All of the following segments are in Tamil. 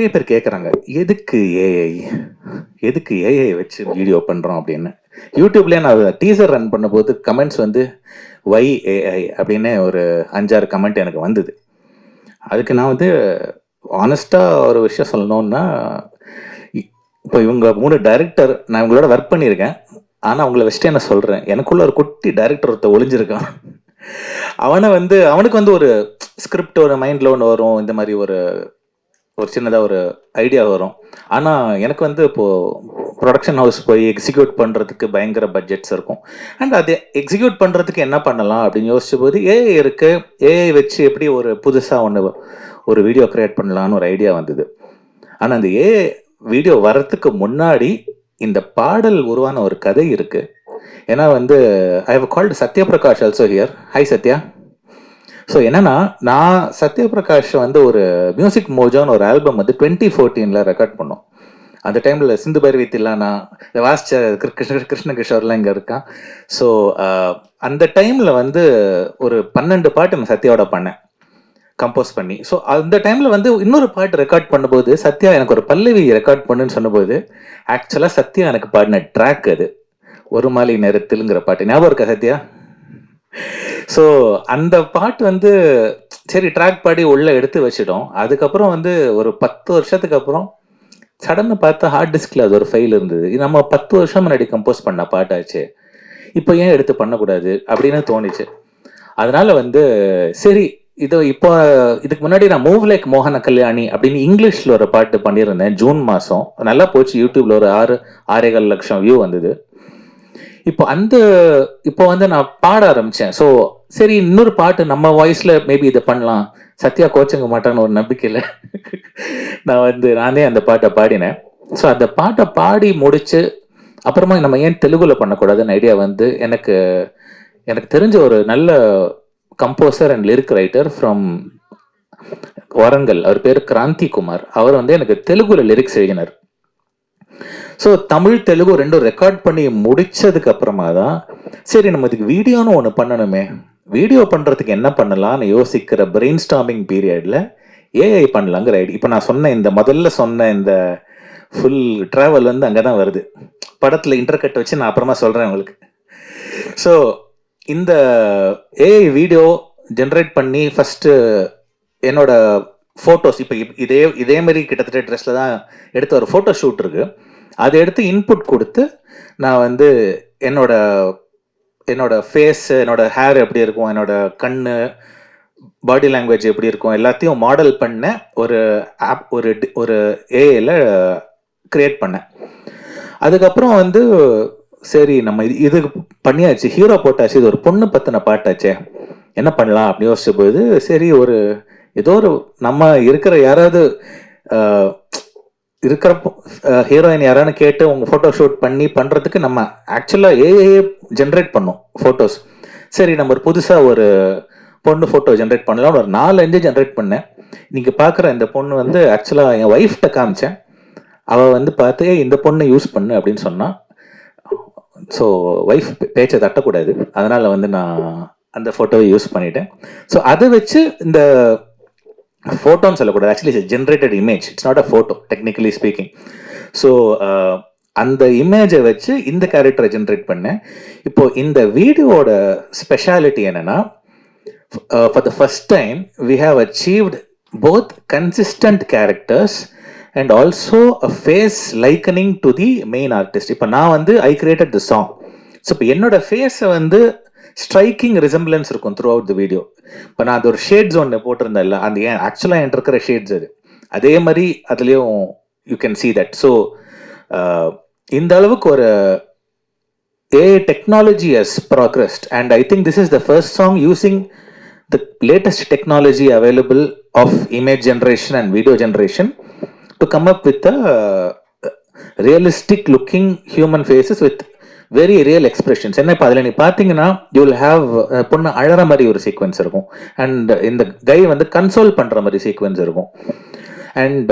நிறைய பேர் கேட்குறாங்க எதுக்கு ஏஐ எதுக்கு ஏஐ வச்சு வீடியோ பண்ணுறோம் அப்படின்னு. யூடியூப்லேயே நான் டீசர் ரன் பண்ணும்போது கமெண்ட்ஸ் வந்து ஒய் ஏஐ அப்படின்னு ஒரு அஞ்சாறு கமெண்ட் எனக்கு வந்தது. அதுக்கு நான் வந்து ஆனஸ்ட்டாக ஒரு விஷயம் சொல்லணும்னா இ- இப்போ இவங்க மூணு டைரக்டர் நான் இவங்களோட ஒர்க் பண்ணியிருக்கேன். ஆனால் அவங்கள வச்சுட்டு என்ன சொல்கிறேன் எனக்குள்ள ஒரு குட்டி டைரக்டர் ஒருத்த ஒளிஞ்சிருக்கான். அவனை வந்து அவனுக்கு வந்து ஒரு ஸ்கிரிப்ட் ஒரு மைண்டில் ஒன்று வரும். இந்த மாதிரி ஒரு ஒரு சின்னதாக ஒரு ஐடியா வரும். ஆனால் எனக்கு வந்து இப்போது ப்ரொடக்ஷன் ஹவுஸ் போய் எக்ஸிக்யூட் பண்ணுறதுக்கு பயங்கர பட்ஜெட்ஸ் இருக்கும். அண்ட் அதை எக்ஸிக்யூட் பண்ணுறதுக்கு என்ன பண்ணலாம் அப்படின்னு யோசிச்ச போது ஏஐ இருக்கு. ஏஐ வச்சு எப்படி ஒரு புதுசாக ஒன்று ஒரு வீடியோ கிரியேட் பண்ணலான்னு ஒரு ஐடியா வந்தது. ஆனால் அந்த ஏஐ வீடியோ வர்றதுக்கு முன்னாடி இந்த பாடல் உருவான ஒரு கதை இருக்குது ஏன்னா வந்து I have called Satyaprakash also here hi Satya so என்னன்னா நான் சத்யபிரகாஷ் வந்து ஒரு மியூசிக் மோஜோன்னு ஒரு ஆல்பம் வந்து டுவெண்ட்டி ஃபோர்டீனில் ரெக்கார்ட் பண்ணோம். அந்த டைமில் சிந்து பைரவி தில்லானா வாஸ்ட் கிருஷ்ண கிருஷ்ண கிஷோர்லாம் இங்கே இருக்கான் ஸோ அந்த டைமில் வந்து ஒரு பன்னெண்டு பாட்டு நான் சத்யாவோட பண்ணேன். கம்போஸ் பண்ணி. ஸோ அந்த டைமில் வந்து இன்னொரு பாட்டு ரெக்கார்ட் பண்ணும்போது சத்யா எனக்கு ஒரு பல்லவி ரெக்கார்ட் பண்ணுன்னு சொன்னபோது ஆக்சுவலாக சத்யா எனக்கு பாடின ட்ராக் அது. ஒரு மாலை நேரத்தில்ங்கிற பாட்டு. ஞாபகம் இருக்கா சத்யா? ஸோ அந்த பாட்டு வந்து சரி ட்ராக் பாடி உள்ள எடுத்து வச்சிட்டோம். அதுக்கப்புறம் வந்து ஒரு பத்து வருஷத்துக்கு அப்புறம் சடன்னு பார்த்தா ஹார்ட் டிஸ்கில் அது ஒரு ஃபைல் இருந்தது. இது நம்ம பத்து வருஷம் முன்னாடி கம்போஸ் பண்ண பாட்டாச்சு இப்போ ஏன் எடுத்து பண்ணக்கூடாது அப்படின்னு தோணுச்சு. அதனால வந்து சரி இது இப்போ இதுக்கு முன்னாடி நான் மூவ் லைக் மோகன கல்யாணி அப்படின்னு இங்கிலீஷில் ஒரு பாட்டு பண்ணியிருந்தேன் ஜூன் மாதம் நல்லா போச்சு யூடியூப்ல ஒரு ஆறு ஆறேகால் லட்சம் வியூ வந்தது. இப்போ அந்த இப்போ வந்து நான் பாட ஆரம்பிச்சேன். ஸோ சரி இன்னொரு பாட்டு நம்ம வாய்ஸ்ல மேபி இதை பண்ணலாம். சத்யா கோச்சங்க மாட்டான்னு ஒரு நம்பிக்கையில் நான் வந்து நானே அந்த பாட்டை பாடினேன். ஸோ அந்த பாட்டை பாடி முடிச்சு அப்புறமா நம்ம ஏன் தெலுங்குல பண்ணக்கூடாதுன்னு ஐடியா வந்து எனக்கு எனக்கு தெரிஞ்ச ஒரு நல்ல composer and lyric writer from Warangal அவர் பேர் கிராந்தி குமார். அவர் வந்து எனக்கு தெலுங்குல லிரிக்ஸ் எழுதினார். ஸோ தமிழ் தெலுங்கு ரெண்டும் ரெக்கார்ட் பண்ணி முடிச்சதுக்கு அப்புறமா தான் சரி நம்ம இதுக்கு வீடியோன்னு ஒன்று பண்ணணுமே. வீடியோ பண்ணுறதுக்கு என்ன பண்ணலாம்னு யோசிக்கிற பிரெயின் ஸ்டாமிங் பீரியடில் ஏஐ பண்ணலாங்கிற ஐடி இப்போ நான் சொன்ன இந்த முதல்ல சொன்ன இந்த ஃபுல் ட்ராவல் வந்து அங்கே தான் வருது. படத்தில் இன்டர்கட் வச்சு நான் அப்புறமா சொல்கிறேன் உங்களுக்கு. ஸோ இந்த ஏஐ வீடியோ ஜென்ரேட் பண்ணி ஃபஸ்ட்டு என்னோட ஃபோட்டோஸ் இப்போ இதே இதேமாரி கிட்டத்தட்ட ட்ரெஸ்ஸில் தான் எடுத்த ஒரு ஃபோட்டோ ஷூட் இருக்குது அதை எடுத்து இன்புட் கொடுத்து நான் வந்து என்னோட என்னோட ஃபேஸ் என்னோட ஹேர் எப்படி இருக்கும் என்னோட கண்ணு பாடி லாங்குவேஜ் எப்படி இருக்கும் எல்லாத்தையும் மாடல் பண்ண ஒரு ஆப் ஒரு ஒரு ஏஐல கிரியேட் பண்ணேன். அதுக்கப்புறம் வந்து சரி நம்ம இது இது பண்ணியாச்சு ஹீரோ போட்டாச்சு இது ஒரு பொண்ணு பற்றின பாட்டாச்சே என்ன பண்ணலாம் அப்படின்னு யோசிச்ச போது சரி ஒரு ஏதோ ஒரு நம்ம இருக்கிற யாராவது இருக்கிறப்போ ஹீரோயின் யாரான்னு கேட்டு உங்கள் ஃபோட்டோ ஷூட் பண்ணி பண்ணுறதுக்கு நம்ம ஆக்சுவலாக ஏஏ ஜென்ரேட் பண்ணோம் ஃபோட்டோஸ் சரி நம்ம ஒரு புதுசாக ஒரு பொண்ணு ஃபோட்டோ ஜென்ரேட் பண்ணலாம் ஒரு நாலு அஞ்சு ஜென்ரேட் பண்ணேன். நீங்கள் பார்க்குற இந்த பொண்ணு வந்து ஆக்சுவலாக என் ஒய்ஃப்கிட்ட காமிச்சேன். அவள் வந்து பார்த்து இந்த பொண்ணை யூஸ் பண்ணு அப்படின்னு சொன்னான் ஸோ ஒய்ஃப் பேச்சை தட்டக்கூடாது. அதனால் வந்து நான் அந்த ஃபோட்டோவை யூஸ் பண்ணிட்டேன். ஸோ அதை வச்சு இந்த ஃபோட்டோன்னு சொல்லக்கூடாது actually generated image it's not a photo technically speaking so அந்த இமேஜை வச்சு இந்த கேரக்டரை ஜென்ரேட் பண்ணேன். இப்போ இந்த வீடியோவோட ஸ்பெஷாலிட்டி என்னன்னா for the first time we have achieved both consistent characters and also a face likening to the main artist இப்போ நான் வந்து I created the song so இப்போ என்னோட ஃபேஸை வந்து ஸ்ட்ரைக்கிங் ரிசம்பிளன்ஸ் இருக்கும் த்ரூ அவுட் த வீடியோ இப்போ நான் அது ஒரு ஷேட்ஸ் ஒன்று போட்டிருந்தேன்ல அந்த ஏன் ஆக்சுவலாக என் இருக்கிற ஷேட்ஸ் அது அதே மாதிரி அதுலேயும் you can see that so இந்த அளவுக்கு ஒரு AI technology has progressed and I think this is the first song using the latest technology available of image generation and video generation to come up with realistic looking human faces with very real expressions என்ன இப்போ அதில் நீ பார்த்தீங்கன்னா யூ வில் ஹாவ் பொண்ணு அழற மாதிரி ஒரு சீக்வன்ஸ் இருக்கும். அண்ட் இந்த கை வந்து கன்சோல் பண்ணுற மாதிரி சீக்வன்ஸ் இருக்கும். அண்ட்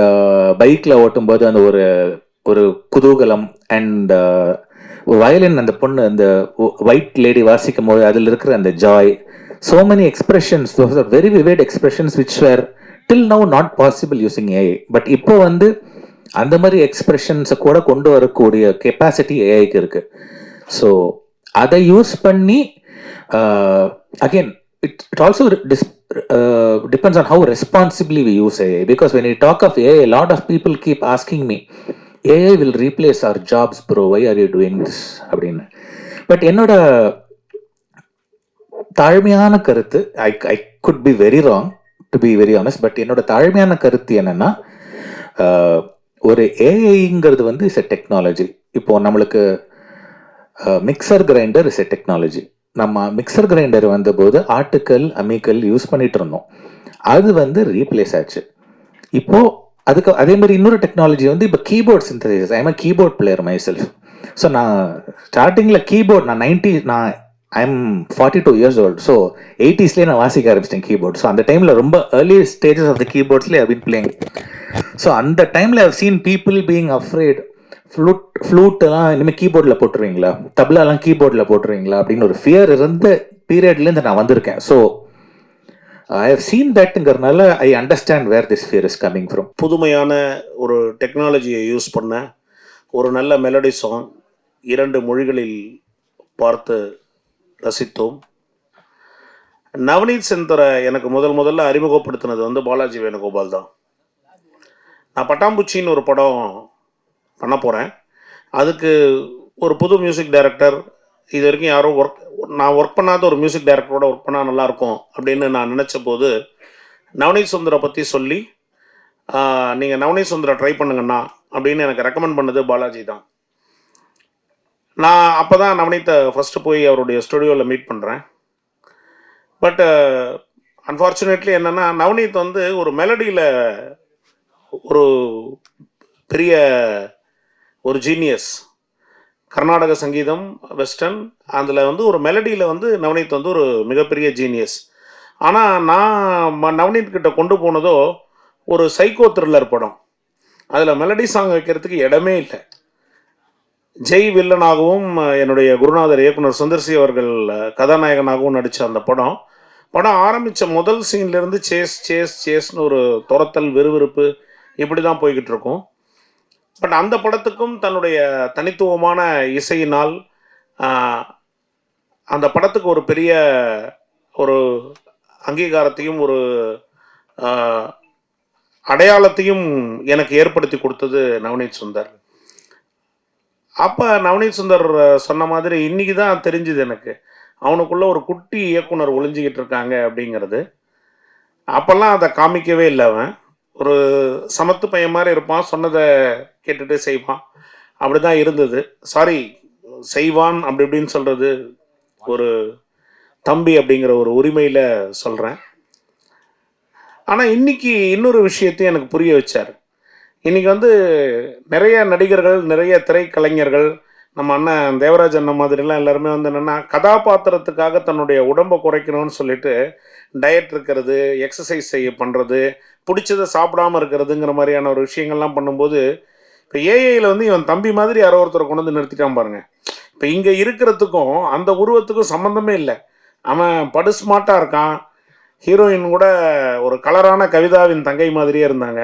பைக்கில் ஓட்டும்போது அந்த ஒரு ஒரு குதூகலம் அண்ட் வயலின் அந்த பொண்ணு அந்த ஒயிட் லேடி வாசிக்கும் போது அதில் இருக்கிற அந்த joy so many expressions those are very vivid expressions which were till now not possible using AI but இப்போ வந்து அந்த மாதிரி எக்ஸ்பிரஷன்ஸை கூட கொண்டு வரக்கூடிய கெப்பாசிட்டி ஏஐக்கு இருக்குது ஸோ அதை யூஸ் பண்ணி again it it also dis depends on how responsibly we use AI because when you talk of AI lot of people keep asking me AI will replace our jobs bro why are you doing this அப்படின்னு. பட் என்னோட தாழ்மையான கருத்து I I could be very wrong to be very honest but என்னோட தாழ்மையான கருத்து என்னன்னா ஒரு ஏஐங்கிறது வந்து இஸ் எ டெக்னாலஜி இப்போ நம்மளுக்கு mixer grinder is a technology நம்ம மிக்சர் கிரைண்டர் வந்தபோது ஆட்டுக்கல் அம்மிக்கல் யூஸ் பண்ணிட்டு இருந்தோம். அது வந்து ரீப்ளேஸ் ஆச்சு. இப்போ அதுக்கு அதே மாதிரி இன்னொரு டெக்னாலஜி வந்து இப்போ keyboard synthesize I am keyboard player myself so நான் ஸ்டார்டிங்கில் கீபோர்ட் நான் நைன்டி நான் I am forty two years old so எயிட்டிஸ்லேயே நான் வாசிக்க ஆரம்பிச்சிட்டேன் கீபோர்ட் ஸோ அந்த டைமில் ரொம்ப ஏர்லி ஸ்டேஜஸ் ஆஃப் த கீபோர்ட்ஸ்லேயே ஐ பிளேயிங் ஸோ அந்த டைமில் I've seen people being afraid flute ஃப்ளூட்டெல்லாம் இனிமேல் கீபோர்டில் போட்டுருவீங்களா? தப்லாலாம் கீபோர்டில் போட்டுருவீங்களா? அப்படின்னு ஒரு ஃபியர் இருந்த பீரியட்லேருந்து நான் வந்திருக்கேன். So I have seen தட்ங்கிறதுனால I understand where this fear is coming from புதுமையான ஒரு டெக்னாலஜியை யூஸ் பண்ண ஒரு நல்ல மெலடி சாங் இரண்டு மொழிகளில் பார்த்து ரசித்தோம். நவனீத் செந்தரை எனக்கு முதல் முதல்ல அறிமுகப்படுத்தினது வந்து பாலாஜி வேணுகோபால் தான். நான் பட்டாம்பூச்சின்னு ஒரு படம் பண்ண போகிறேன் அதுக்கு ஒரு புது மியூசிக் டைரக்டர் இது வரைக்கும் யாரும் ஒர்க் நான் ஒர்க் பண்ணாத ஒரு மியூசிக் டைரக்டரோட ஒர்க் பண்ணால் நல்லாயிருக்கும் அப்படின்னு நான் நினச்ச போது நவனீத் சுந்தரை பற்றி சொல்லி நீங்கள் நவனீத் சுந்தரை ட்ரை பண்ணுங்கண்ணா அப்படின்னு எனக்கு ரெக்கமெண்ட் பண்ணது பாலாஜி தான். நான் அப்போ தான் நவனீத்தை ஃபஸ்ட்டு போய் அவருடைய ஸ்டுடியோவில் மீட் பண்ணுறேன் பட் அன்ஃபார்ச்சுனேட்லி என்னென்னா நவனீத் வந்து ஒரு மெலடியில் ஒரு பெரிய ஒரு ஜீனியஸ் கர்நாடக சங்கீதம் வெஸ்டர்ன் அதில் வந்து ஒரு மெலடியில் வந்து நவனீத் வந்து ஒரு மிகப்பெரிய ஜீனியஸ் ஆனால் நான் ம- கிட்ட கொண்டு போனதோ ஒரு சைக்கோ த்ரில்லர் படம். அதில் மெலடி சாங் வைக்கிறதுக்கு இடமே இல்லை. ஜெய் வில்லனாகவும் என்னுடைய குருநாதர் இயக்குனர் சுந்தர்சி அவர்கள் கதாநாயகனாகவும் நடித்த அந்த படம். படம் ஆரம்பித்த முதல் சீன்லேருந்து சேஸ் சேஸ் சேஸ்னு ஒரு துரத்தல் விறுவிறுப்பு இப்படி தான் போய்கிட்டு இருக்கும். பட் அந்த படத்துக்கும் தன்னுடைய தனித்துவமான இசையினால் அந்த படத்துக்கு ஒரு பெரிய ஒரு அங்கீகாரத்தையும் ஒரு அடையாளத்தையும் எனக்கு ஏற்படுத்தி கொடுத்தது நவனீத் சுந்தர். அப்போ நவனீத் சுந்தர் சொன்ன மாதிரி இன்னைக்கு தான் தெரிஞ்சுது எனக்கு. அவனுக்குள்ள ஒரு குட்டி இயக்குனர் ஒளிஞ்சிக்கிட்டு இருக்காங்க அப்படிங்கிறது. அப்போல்லாம் அதை காமிக்கவே இல்லை அவன். ஒரு சமத்து பையன் மாதிரி இருப்பான் சொன்னதை கேட்டுட்டு செய்வான். அப்படி தான் இருந்தது. சாரி செய்வான் அப்படி இப்படின்னு சொல்கிறது ஒரு தம்பி அப்படிங்கிற ஒரு உரிமையில் சொல்கிறேன் ஆனால் இன்னைக்கு இன்னொரு விஷயத்தையும் எனக்கு புரிய வச்சார். இன்னைக்கு வந்து நிறைய நடிகர்கள் நிறைய திரைக்கலைஞர்கள் நம்ம அண்ணன் தேவராஜ் அண்ணன் மாதிரிலாம் எல்லாருமே வந்து என்னென்னா கதாபாத்திரத்துக்காக தன்னுடைய உடம்பை குறைக்கணும்னு சொல்லிட்டு டயட் இருக்கிறது எக்ஸசைஸ் செய்ய பண்ணுறது பிடிச்சதை சாப்பிடாம இருக்கிறதுங்கிற மாதிரியான ஒரு விஷயங்கள்லாம் பண்ணும்போது இப்போ ஏஐயில் வந்து இவன் தம்பி மாதிரி யாரோ ஒருத்தரை கொண்டு வந்து நிறுத்திட்டான் பாருங்க. இப்போ இங்கே இருக்கிறதுக்கும் அந்த உருவத்துக்கும் சம்மந்தமே இல்லை. அவன் படு ஸ்மார்ட்டாக இருக்கான். ஹீரோயின் கூட ஒரு கலரான கவிதாவின் தங்கை மாதிரியே இருந்தாங்க.